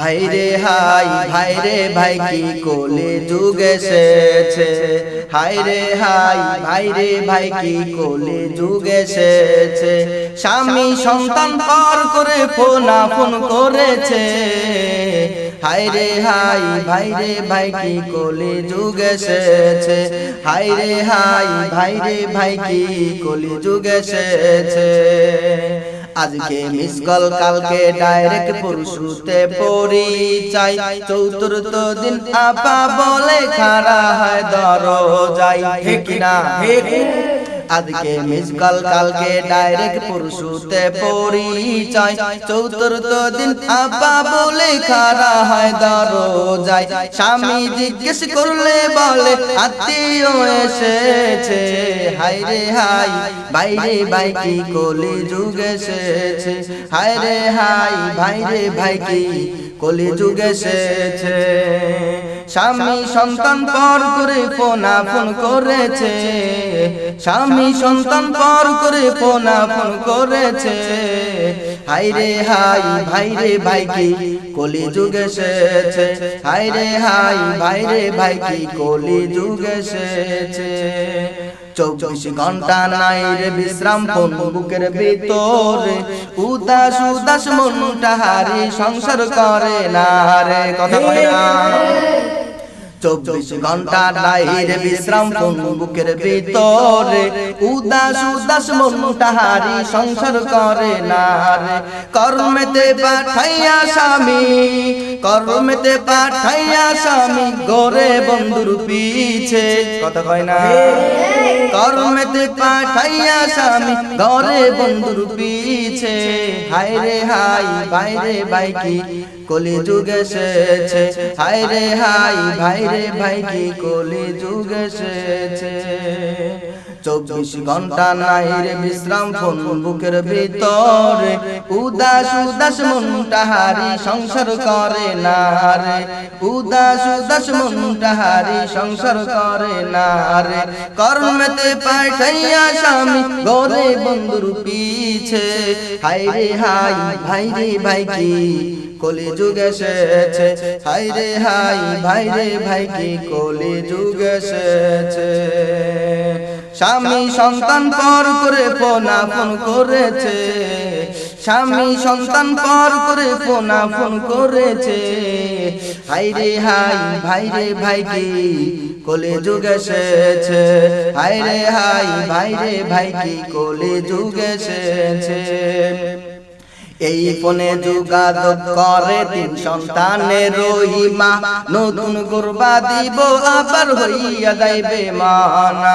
High রে হাই ভাই রে ভাই কি কোলে যুগ এসেছে? হাই রে হাই ভাই রে ভাই কি কোলে যুগ এসেছে? স্বামী সন্তান পর করে ফোনা ফোন করেছে। হাই রে হাই ভাই রে ভাই কি কোলে যুগ এসেছে? হাই রে হাই ভাই রে ভাই কি কোলে যুগ এসেছে? আজকে মিস কল কালকে ডাইরেক্ট পুরুষতে পরিচয়। চতুর্থ দিন আপা বলে খারা হয় দরজাই ঠিক না। আজকে মিস কল কালকে ডাইরেক্ট পুরুষতে পরিচয়। চতুর্থ দিন আপা বলে খারা হয় দরজাই স্বামী জিজ্ঞেস করলে বলে, আত্মীয় এসেছে? হাই রে হাই ভাই রে ভাই কি কোলে যুগ এসেছে? হাই রে হাই ভাই রে ভাই কি কলি যুগ এসেছে? স্বামী সন্তান পর করে ফোনা ফোন করেছে। স্বামী সন্তান পর করে ফোনা ফোন করেছে। হাই রে হাই ভাই রে ভাই কি কলি যুগ এসেছে। হাই রে হাই ভাই রে ভাই কি কলি যুগ এসেছে। চব্বিশ ঘণ্টা নাই রে বিশ্রাম কোন বুকের ভিতরে। উদাস উদাস মনটা হারি সংসার করে না রে। কথা কয় না। চব্বিশ ঘণ্টা নাই রে বিশ্রাম কোন বুকের ভিতরে। উদাস উদাস মনটা হারি সংসার করে না রে। কর্মেতে পাঠাইয়া স্বামী কর্মেতে পাঠাইয়া স্বামী গরে বন্ধুর পিছে কথা কয় না। কর্মেতে পাঠাইয়া স্বামী ঘরে বন্ধুর পিছে হায় রে হাই ভাই রে ভাই কি কলি যুগ এসেছে। হায় রে হাই ভাই রে ভাই কি কলি যুগ এসেছে। চব্বিশ ঘণ্টা নাই রে বিশ্রাম ফোন বুকের ভিতরে। উদাস উদাস মনটা হারি সংসার করে না রে। উদাস উদাস মনটা হারি সংসার করে না রে। কর্মেতে পাঠাইয়া স্বামী গরে বন্ধুর পিছে। হাই রে হাই ভাই রে ভাই কি কলি যুগ এসেছে। হাই রে হাই ভাই রে ভাই কি কলি যুগ এসেছে। স্বামী সন্তান পর করে পোনা ফোন করেছে। স্বামী সন্তান পর করে পোনা ফোন করেছে। হাই রে হাই, ভাই রে ভাই কি কোলে যুগ এসেছে? হাই রে হাই, ভাই রে ভাই কি কোলে যুগ এসেছে? এই ফোনে যোগাযোগ করে তিন সন্তানের রহিমা। নতুন গুরবা দিব, আবার হইয়া যাইবে মানা।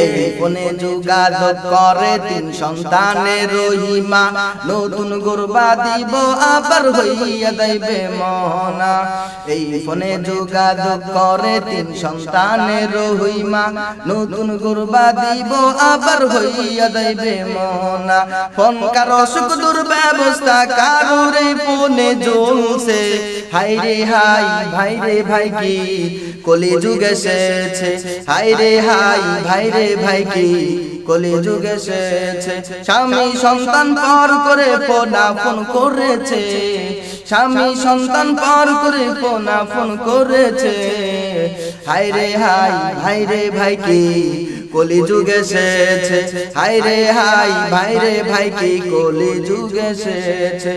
এই ফোনে যোগাযোগ করে তিন সন্তানের রহিমা। নতুন গুরবা দিব, আবার হইয়া যাইবে মনা। এই ফোনে যোগাযোগ করে তিন সন্তানের রহিমা। নতুন গুরবা দিব, আবার হইয়া যাইবে মনা। ফোন কারও সুখ দুর্ব্যবস্থা অবস্থা কারোর ফোনে জ্বলছে। হাই রে হাই ভাই রে ভাই কি? কলি যুগ এসেছে। হাই রে হাই ভাই রে ভাই কি? কলি যুগ এসেছে। স্বামী সন্তান পর করে ফোনা ফোন করেছে। স্বামী সন্তান পর করে ফোনা ফোন করেছে। হাই রে হাই ভাই রে ভাই কি কলি যুগ এসেছে। হাই রে হাই ভাই রে ভাই কি কলি যুগ এসেছে।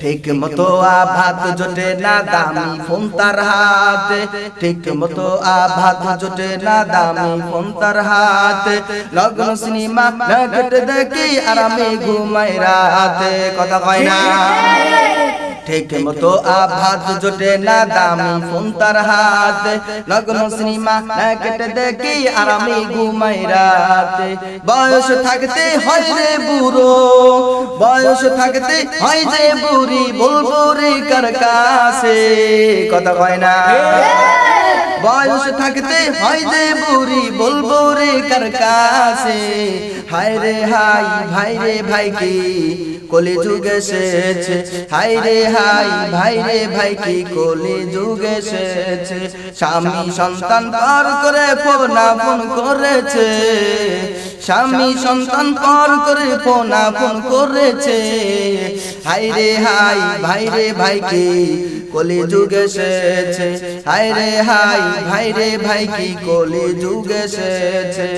ঠিক মতো আভাত জোটে না দামি ফোন তার হাতে। ঠিক মতো আভাত জোটে না দামি ফোন তার হাতে। লগ্ন সিনেমা নগট দেখি আরামে ঘুমাই রাতে। কথা কয় না। ঠিক মতো আভাত জোটে না দামি ফোন তার হাতে। লগ্ন সিনেমা কেটে দেখি আরামে ঘুমাই রাতে। বয়স থাকতে হয় রে বুড়ো। বয়স থাকতে হয় যে বুড়ি বলব রে কার কাছে? কথা কয় না। বয়স থাকতে হয় যে বুড়ি। বলব রে কার কাছে? হায় রে হাই, ভাই রে ভাই কি? কলি যুগ এসেছে। হাই রে হাই, ভাই রে ভাই কি? কলি যুগ এসেছে। স্বামী সন্তান পার করে ফোনা ফোন করেছে। স্বামী সন্তান পর করে ফোনা ফোন করেছে। হাই রে হাই ভাই রে ভাই কি কলি যুগ এসেছে। হাই রে হাই ভাই রে ভাই কি কলি যুগ এসেছে।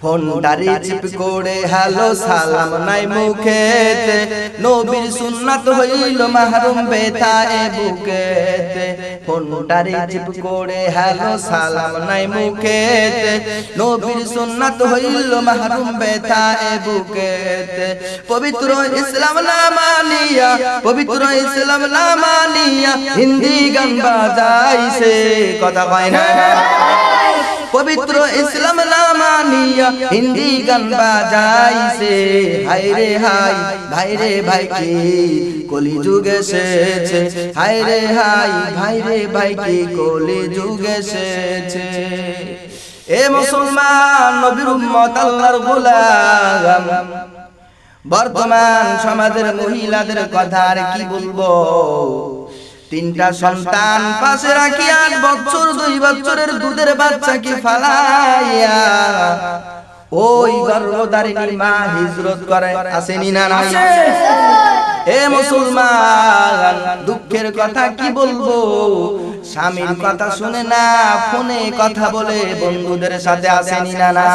ফোন ফোনটা রিচিপ করে হ্যালো সালাম নাই মুখেতে। নবীর সুন্নাত হইল মাহরুম বেতা এ বুকেতে। ফোনটা রিচিপ করে? হ্যালো, সালাম নাই মুখে নবীর সুন্নাত হইল মাহরুম বেতা এ পবিত্র ইসলাম না মানিয়া, পবিত্র ইসলাম না মানিয়া, হিন্দি গান বাজাইছে। কথা কয় না? পবিত্র ইসলাম না হিন্দি গান বাজাইছে। হাই রে হাই ভাই রে ভাই কি কলি যুগ এসেছে। হাই রে হাই ভাই রে ভাই কি কলি যুগ এসেছে। এ মুসলমান নবীর উম্মত আল্লাহর গোলাম। বর্তমান সমাজের মহিলাদের কথা আর কি বলব? তিনটা সন্তান পাশে রাখি আট বছর, দুই বছরের দুধের বাচ্চাকে ফালাইয়া ওই গর্ভধারিণী মা হিজরত করে। আসেনি না নাই এ মুসলমান দুঃখের কথা কি বলব? স্বামীর কথা শুনে না ফোনে কথা বলে বন্ধুদের সাথে আসেনি না না?